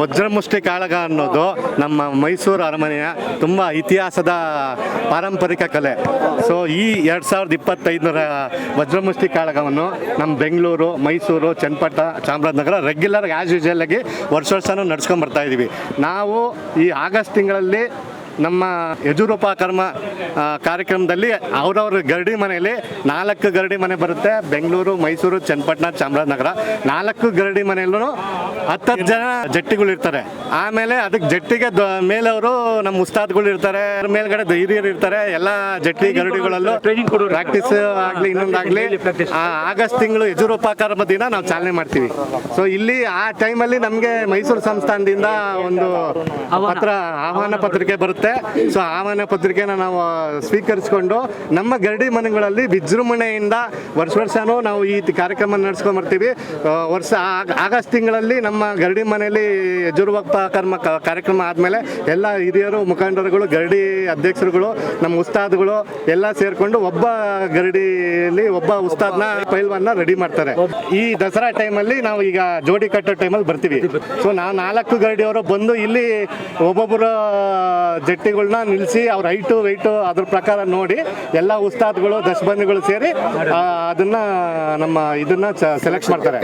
ವಜ್ರಮುಷ್ಟಿ ಕಾಳಗ ಅನ್ನೋದು ನಮ್ಮ ಮೈಸೂರು ಅರಮನೆಯ ತುಂಬ ಇತಿಹಾಸದ ಪಾರಂಪರಿಕ ಕಲೆ. ಸೊ ಈ ಎರಡು ಸಾವಿರದ ಇಪ್ಪತ್ತೈದರ ವಜ್ರಮುಷ್ಟಿ ಕಾಳಗವನ್ನು ನಮ್ಮ Bengaluru, Mysuru, Channapatna, Chamarajanagara regular as usual ಆಗಿ ವರ್ಷ ವರ್ಷನೂ ನಡ್ಸ್ಕೊಂಡ್ಬರ್ತಾ ಇದ್ದೀವಿ ನಾವು ಈ ಆಗಸ್ಟ್ ತಿಂಗಳಲ್ಲಿ ನಮ್ಮ ಯಜುರೋಪಕರ್ಮ ಕರ್ಮ ಕಾರ್ಯಕ್ರಮದಲ್ಲಿ ಅವ್ರವ್ರ ಗರಡಿ ಮನೆಯಲ್ಲಿ ನಾಲ್ಕು ಗರಡಿ ಮನೆ ಬರುತ್ತೆ. ಬೆಂಗಳೂರು ಮೈಸೂರು ಚನ್ನಪಟ್ಟಣ ಚಾಮರಾಜನಗರ. ನಾಲ್ಕು ಗರಡಿ ಮನೆಯಲ್ಲೂ ಹತ್ತತ್ತು ಜನ ಜಟ್ಟಿಗಳು ಇರ್ತಾರೆ ಆಮೇಲೆ ಅದಕ್ಕೆ ಜಟ್ಟಿಗೆ ಮೇಲವರು ನಮ್ಮ ಉಸ್ತಾದ್ಗಳು ಇರ್ತಾರೆ ಅದ್ರ ಮೇಲ್ಗಡೆ ಧೈರ್ಯರು ಹಿರಿಯರು ಇರ್ತಾರೆ. ಎಲ್ಲ ಜಟ್ಟಿ ಗರಡಿಗಳಲ್ಲೂ ಪ್ರಾಕ್ಟೀಸ್ ಆಗಲಿ ಇನ್ನೊಂದಾಗಲಿ. ಆಗಸ್ಟ್ ತಿಂಗಳು ಯಜುರೋಪಕರ್ಮ ದಿನ ನಾವು ಚಾಲನೆ ಮಾಡ್ತೀವಿ. ಸೊ ಇಲ್ಲಿ ಆ ಟೈಮಲ್ಲಿ ನಮಗೆ ಮೈಸೂರು ಸಂಸ್ಥಾನದಿಂದ ಒಂದು ಪತ್ರ ಆಹ್ವಾನ ಪತ್ರಿಕೆ ಬರುತ್ತೆ. ಸೊ ಆಹ್ವಾನ ಪತ್ರಿಕೆನ ನಾವು ಸ್ವೀಕರಿಸಿಕೊಂಡು ನಮ್ಮ ಗರಡಿ ಮನೆಗಳಲ್ಲಿ ವಿಜೃಂಭಣೆಯಿಂದ ವರ್ಷ ವರ್ಷನೂ ನಾವು ಈ ಕಾರ್ಯಕ್ರಮ ನಡೆಸ್ಕೊಂಡು ಬರ್ತೀವಿ. ವರ್ಷ ಆಗ- ಆಗಸ್ಟ್ ತಿಂಗಳಲ್ಲಿ ನಮ್ಮ ಗರಡಿ ಮನೆಯಲ್ಲಿ ಯಜುರ್ವಕ್ಪಕರ್ಮ ಕರ್ಮ ಕಾರ್ಯಕ್ರಮ ಆದಮೇಲೆ ಎಲ್ಲ ಹಿರಿಯರು, ಮುಖಂಡರುಗಳು, ಗರಡಿ ಅಧ್ಯಕ್ಷರುಗಳು, ನಮ್ಮ ಉಸ್ತಾದ್ಗಳು ಎಲ್ಲ ಸೇರಿಕೊಂಡು ಒಬ್ಬ ಗರಡಿಯಲ್ಲಿ ಒಬ್ಬ ಉಸ್ತಾದ್ನ ಪೈಲ್ವನ್ನ ರೆಡಿ ಮಾಡ್ತಾರೆ. ಈ ದಸರಾ ಟೈಮಲ್ಲಿ ನಾವು ಈಗ ಜೋಡಿ ಕಟ್ಟೋ ಟೈಮಲ್ಲಿ ಬರ್ತೀವಿ. ಸೊ ನಾವು ನಾಲ್ಕು ಗರಡಿಯವರು ಬಂದು ಇಲ್ಲಿ ಒಬ್ಬೊಬ್ಬರ ಜಟ್ಟಿಗಳನ್ನ ನಿಲ್ಲಿಸಿ ಅವ್ರ ಹೈಟು ವೆಯ್ಟು ಅದ್ರ ಪ್ರಕಾರ ನೋಡಿ ಎಲ್ಲ ಉಸ್ತಾದ್ಗಳು ದಶಬಂದಿಗಳು ಸೇರಿ ಅದನ್ನ ನಮ್ಮ ಇದನ್ನ ಸೆಲೆಕ್ಟ್ ಮಾಡ್ತಾರೆ.